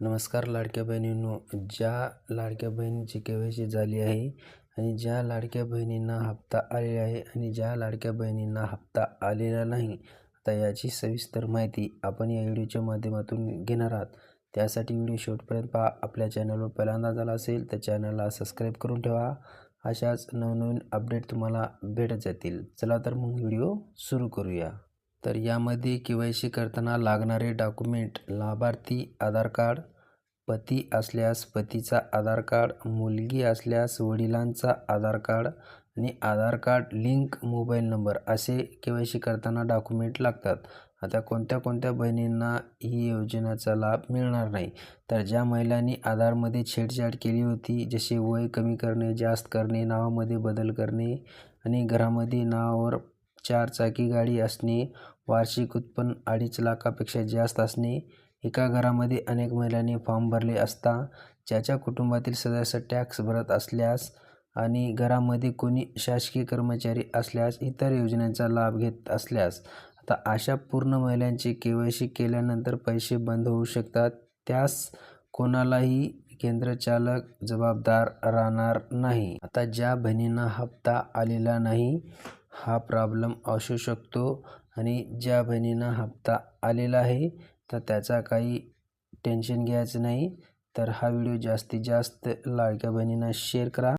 नमस्कार लाडक्या बहिणींनो ज्या लाडक्या बहिणीची के वाय सी झाली आहे आणि ज्या लाडक्या बहिणींना हप्ता आलेला आहे आणि ज्या लाडक्या बहिणींना हप्ता आलेला नाही आता याची सविस्तर माहिती आपण या व्हिडिओच्या माध्यमातून घेणार आहात. त्यासाठी व्हिडिओ शेवटपर्यंत पहा. आपल्या चॅनलवर पहिल्यांदा झाला असेल तर चॅनलला सबस्क्राईब करून ठेवा. अशाच नवनवीन अपडेट तुम्हाला भेटत जातील. चला तर मग व्हिडिओ सुरू करूया. तर यामध्ये के वाय सी करताना लागणारे डॉक्युमेंट लाभार्थी आधार कार्ड पती असल्यास पतीचा आधार कार्ड मुलगी असल्यास वडिलांचा आधार कार्ड आणि Aadhaar card link mobile number असे के वाय सी करताना डॉक्युमेंट लागतात. आता कोणत्या कोणत्या बहिणींना ही योजनेचा लाभ मिळणार नाही? तर ज्या महिलांनी आधारमध्ये छेडछाड केली होती जसे वय कमी करणे जास्त करणे नावामध्ये बदल करणे आणि घरामध्ये नावावर चार चाकी गाडी असणे वार्षिक उत्पन्न अडीच लाखापेक्षा जास्त असणे एका घरामध्ये अनेक महिलांनी फॉर्म भरले असता ज्याच्या कुटुंबातील सदस्य टॅक्स भरत असल्यास आणि घरामध्ये कोणी शासकीय कर्मचारी असल्यास इतर योजनांचा लाभ घेत असल्यास आता अशा पूर्ण महिलांची के वाय सी केल्यानंतर पैसे बंद होऊ शकतात. त्यास कोणालाही केंद्रचालक जबाबदार राहणार नाही. आता ज्या बहिणींना हप्ता आलेला नाही हा प्रॉब्लेम असू शकतो आणि ज्या बहिणींना हप्ता आलेला आहे तर त्याचा काही टेन्शन घ्यायचं नाही. तर हा व्हिडिओ जास्तीत जास्त लाडक्या बहिणींना शेअर करा.